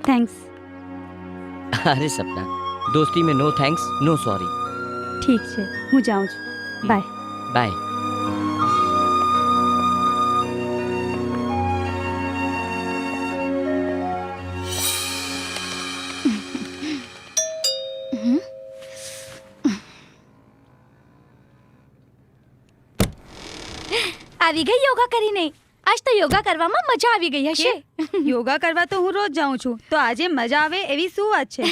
Thanks અરે સપના દોસ્તી में નો થેન્ક્સ નો સોરી ઠીક છે હું જાઉં છું બાય બાય આવી ગઈ યોગા કરીને આજ તો યોગા કરવામાં મજા આવી ગઈ હશે. યોગા કરવા તો હું રોજ જાઉં છું. તો આજે મજા આવે એવી શું વાત છે?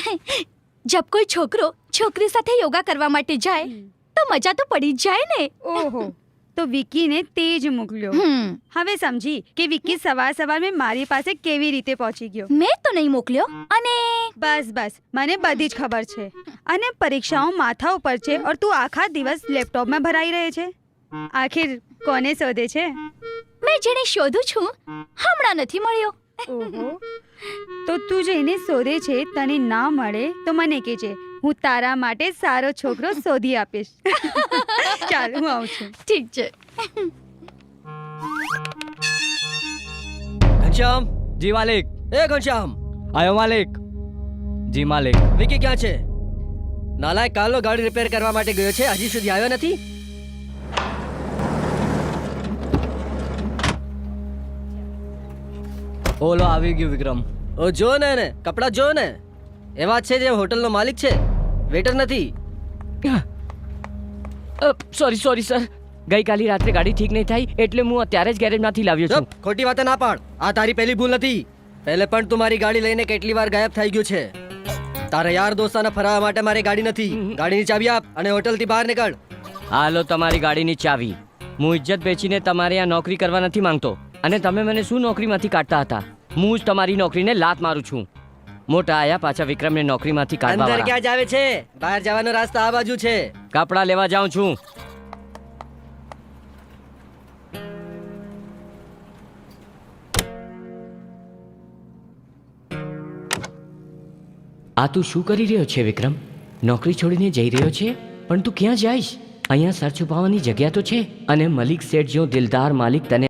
જબ કોઈ છોકરો છોકરી સાથે યોગા કરવા માટે જાય તો મજા તો પડી જ જાય ને. ઓહો. તો વિકીને તે જ મોકલ્યો હવે સમજી કે વિકી સવાર સવાર મેં મારી પાસે કેવી રીતે પહોંચી ગયો. મેં તો નહીં મોકલ્યો. અને? બસ બસ. મને બધી જ ખબર છે. અને પરીક્ષાઓ માથા ઉપર છે ઓર તું આખા દિવસ લેપટોપમાં ભરાઈ રહે છે? આખિર કોને શોધે છે? મેં જેને શોધું છું હમણાં નથી મળ્યો. ઓહો. તો તું જેને શોધે છે તને ના મળે તો મને કહેજે હું તારા માટે સારો છોકરો શોધી આપીશ. ચાલ હું આવું છું. ઠીક છે. ઘનશ્યામ જી માલિક. એ ઘનશ્યામ. આયો માલિક. જી માલિક. વિકી ક્યાં છે? નાલાયક કાલનો ગાડી રિપેર કરવા માટે ગયો છે હજી સુધી આવ્યો નથી? ઓલો આવી ગયું વિક્રમ. ઓ જો ને ને કપડાં જો ને. એવા છે જે હોટલનો માલિક છે. વેટર નથી. સોરી સોરી સર ગઈકાલે રાત્રે ગાડી ઠીક નહીં થઈ એટલે હું અત્યારે જ ગેરેજમાંથી લાવ્યો છું. ખોટી વાત ના પાડ. આ તારી પહેલી ભૂલ નથી. પહેલે પણ તું મારી ગાડી લઈને કેટલી વાર ગાયબ થઈ ગયો છે. તારા યાર દોસ્તાને ફરાવવા માટે મારી ગાડી નથી. ગાડીની ચાવી આપ અને હોટલથી બહાર નીકળ. હાલો તમારી ગાડીની ચાવી. હું ઇજ્જત વેચીને તમારે આ નોકરી કરવા નથી માંગતો. અને તમે મને શું નોકરીમાંથી કાઢતા હતા? હું જ તમારી નોકરીને લાત મારું છું. મોટા આયા પાછા વિક્રમને નોકરીમાંથી કાઢવા અંદર ક્યાં જાવે છે? બહાર જવાનો રસ્તો આ બાજુ છે. કપડા લેવા જાઉં છું. આ તું શું કરી રહ્યો છે વિક્રમ? નોકરી છોડીને જઈ રહ્યો છે? પણ તું ક્યાં જઈશ? અહીંયા સર છુપાવવાની જગ્યા તો છે. અને મલિક શેઠ જેવો દિલદાર માલિક તને